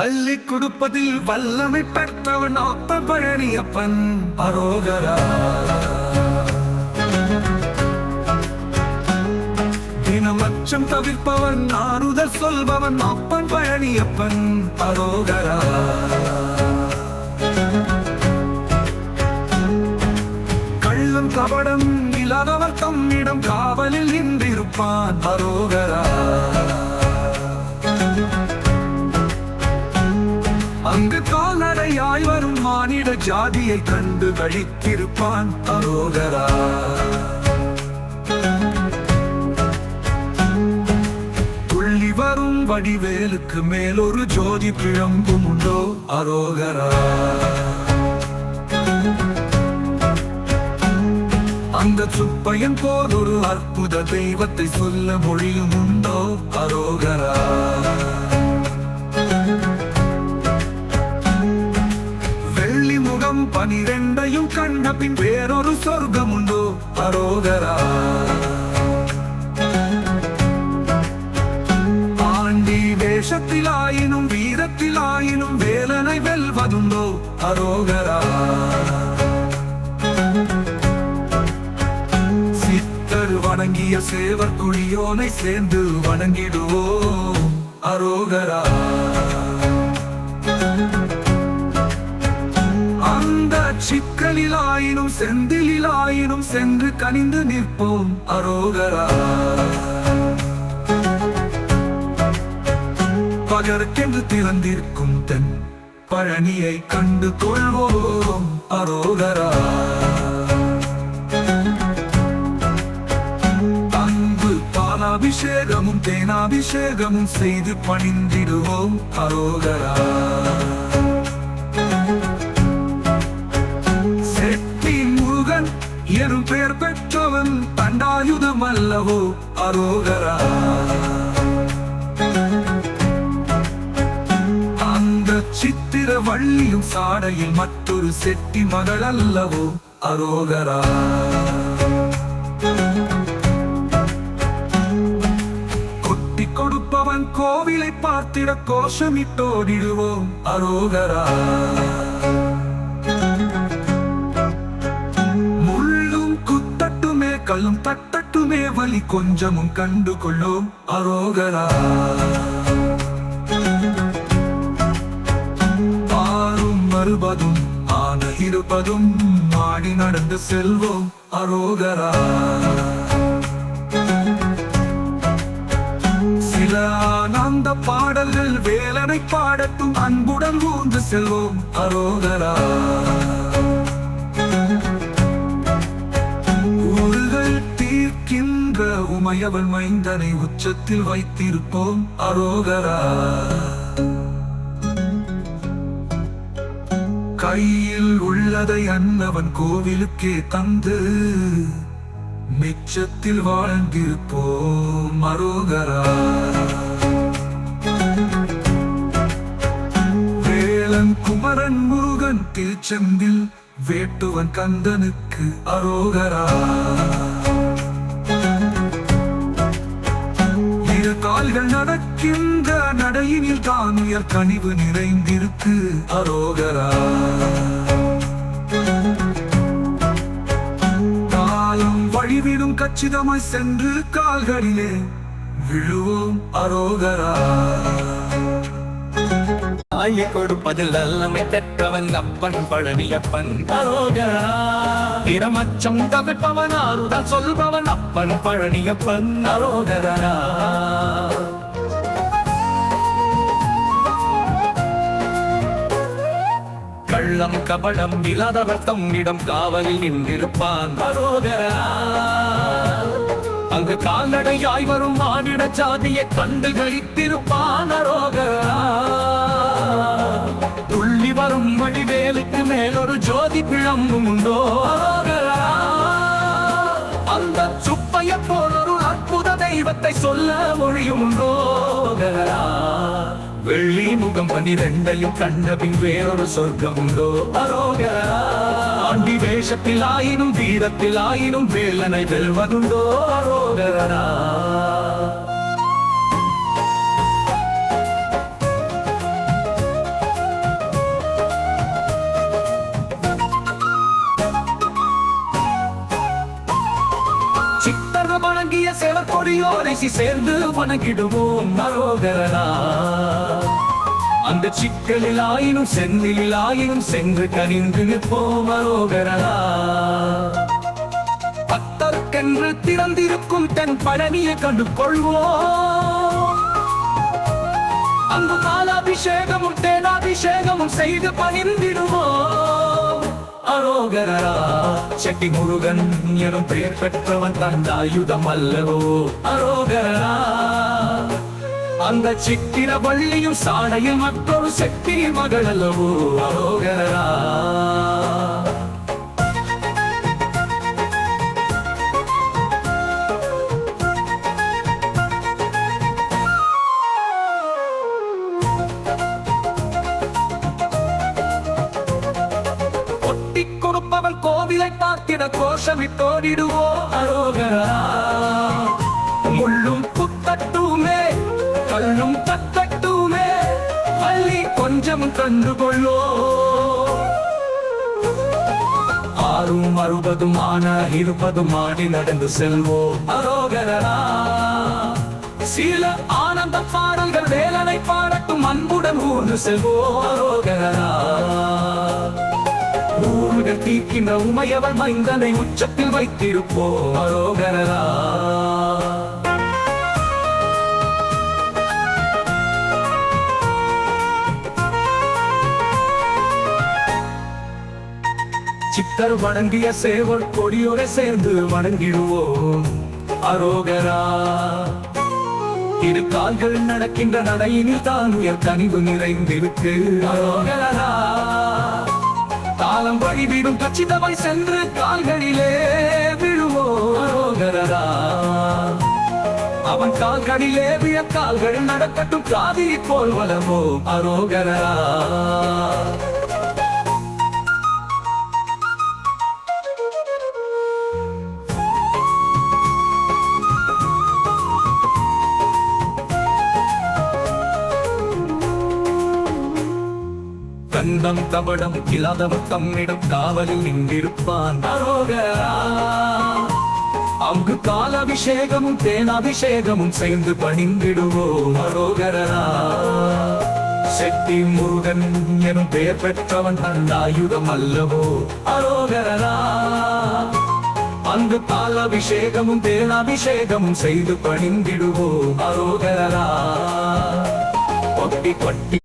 அள்ளி கொடுப்பதில் வல்லமை பெற்றவன் அப்ப பழனியப்பன் அரோகரா. தினமச்சம் தவிர்ப்பவன் ஆறுதல் சொல்பவன் அப்பன் பழனியப்பன் அரோகரா. கள்ளம் கபடம் இல்லாதவர் தம்மிடம் காவலில் நின்றிருப்பான் அரோகரா. அங்கு கால்நடையாய் வரும் மானிட ஜாதியை கண்டு வழித்திருப்பான் அரோகரா. துள்ளி வரும் வடிவேலுக்கு மேல் ஒரு ஜோதி பிழம்பும் உண்டோ அரோகரா. அந்த சுப்பையன் போல் ஒரு அற்புத தெய்வத்தை சொல்ல மொழியும் உண்டோ அரோகரா. நான் இரண்டையும் கண்ட பின் வேறொரு சொர்க்கம் உண்டோ அரோகரா ஆண்டி வேஷத்திலாயினும் வீரத்திலாயினும் வேலனை வெல்வதுண்டோ? அரோகரா சித்தர் வணங்கிய சேவர் குழியோனை சேர்ந்து வணங்கிடுவோ அரோகரா. சிக்கலிலாயினும் செந்திலாயினும் சென்று கனிந்து நிற்போம் அரோகரா. பகருக்கென்று திறந்திருக்கும் தென் பழனியை கண்டு கொள்வோம் அரோகரா. அன்பு பாலாபிஷேகமும் தேனாபிஷேகமும் செய்து பணிந்திடுவோம் அரோகரா. அல்லவோ அரோகரா. அந்த சித்திர வள்ளியும் சாடையில் மற்றொரு செட்டி மகள் அல்லவோ அரோகரா. கொட்டி கொடுப்பவன் கோவிலை பார்த்திட கோஷமிட்டோடிடுவோம் அரோகரா. கள்ளம் தட்டட்டுமே வலி கொஞ்சமும் கண்டு கொள்ளோம் அரோகரா. ஆறும் மறுபதும் ஆன இருப்பதும் மாடி நடந்து செல்வோம் அரோகரா. சில ஆனந்த பாடல்கள் வேலனை பாடட்டும் அன்புடன் ஊர்ந்து செல்வோம் அரோகரா. தீர்க்கின்ற மைந்தனை உச்சத்தில் வைத்திருப்போம் அரோகரா. கையில் உள்ளதை அன்னவன் கோவிலுக்கே தந்து மிச்சத்தில் வாழ்ந்திருப்போம் அரோகரா. வேலன் குமரன் முருகன் திருச்செந்தில் வேட்டுவன் கந்தனுக்கு அரோகரா. இரு கால்கள் நடக்கின்ற நடையினில் தான் உயர் கனிவு நிறைந்திருக்கு. அரோகரா. காலம் வழிவிடும் கச்சிதமாய் சென்று கால்களிலே விழுவோம் அரோகரா. வாங்கி கொடுப்பதில் அல்லமை தெற்றவன் அப்பன் பழனியப்பன். அரோகரா. பிரமச்சம் தவிர்ப்பவன் ஆறுதல் சொல்பவன் அப்பன் பழனியப்பன். அரோகரா. கள்ளம் கபடம் இல்லாதவர் தம்மிடம் காவலில் நின்றிருப்பான். அரோகரா. அங்கு கால்நடையாய் வரும் மானிட சாதியை கண்டு கழித்திருப்பான் அரோகரா. வழிவேலுக்கு மேலொரு ஜோதி பிழம்பும் உண்டோ? அந்த சுப்பைய போல் ஒரு அற்புத தெய்வத்தை சொல்ல மொழியும் உண்டோ? வெள்ளி முகம் பனிரெண்டையும் கண்டபின் வேறொரு சொர்க்கம் உண்டோ? அரோகரா ஆண்டி வேஷத்தில் ஆயினும் வீரத்தில் ஆயினும் வேலனை வெல்வதுண்டோ? அரோகரா கொடியோரை சேர்ந்து வணங்கிடுவோம் அரோகரா அந்த சிக்கலில் ஆயினும் செந்திலில் ஆயினும் சென்று கனிந்து நிற்போம் மரோகரனா பத்தற்கென்று திறந்திருக்கும் தன் பழனியை கண்டு கொள்வோம் அங்கு பாலாபிஷேகமும் தேனாபிஷேகமும் செய்து பகிர்ந்திடுவோம் அரோகரா செட்டி முருகன் எனும் பெயர் பெற்றவன் தந்த ஆயுதம் அல்லவோ? அரோகரா அந்த சித்திர வள்ளியும் சாடையில் மற்றொரு செட்டி மகள் அல்லவோ? அரோகரா ஒட்டி கொடுப்பவன் கோவிலை பார்த்திட கோஷமிட்டோடிடுவோ அரோகரா. முள்ளும் புத்தட்டுமே கல்லும் தத்தட்டுமே பள்ளி கொஞ்சம் கண்டு கொள்ளோ ஆறும் அறுபதுமான ஆன நடந்து செல்வோ அரோகரா. சில ஆனந்த பாடல்கள் வேலனை பாடட்டும் அன்புடன் ஊர்ந்து செல்வோ அரோகரா. ஊர்கள் தீக்கின்ற உமையவள் மைந்தனை உச்சத்தில் வைத்திருப்போம் அரோகரா சித்தர் வணங்கிய சேவர் கொடியோரை சேர்ந்து வணங்கிடுவோம். அரோகரா. இரு கால்கள் நடக்கின்ற நடையினில் தான் உயர் கனிவு நிறைந்திருக்கு. அரோகரா தாளம் வழிவிடும் கச்சிதமாய் சென்று கால்களிலே விழுவோ அவன் கால்களிலே விழ கால்கள் நடக்கட்டும் காதி போல் வளமோ அரோகரா கந்தம் தவடம் இல்லாதவர் தம்மிடம் காவலில் நின்றிருப்பான். அரோகரா அங்கு காலாபிஷேகமும் தேனாபிஷேகமும் சேர்ந்து பணிந்திடுவோம். அரோகரா செட்டி முருகன் எனும் பெயர் பெற்றவன் அந்த ஆயுதம் அல்லவோ. அரோகரா அங்கு காலாபிஷேகமும் தேனாபிஷேகமும் செய்து பணிந்திடுவோம். அரோகரா கொட்டி கொட்டி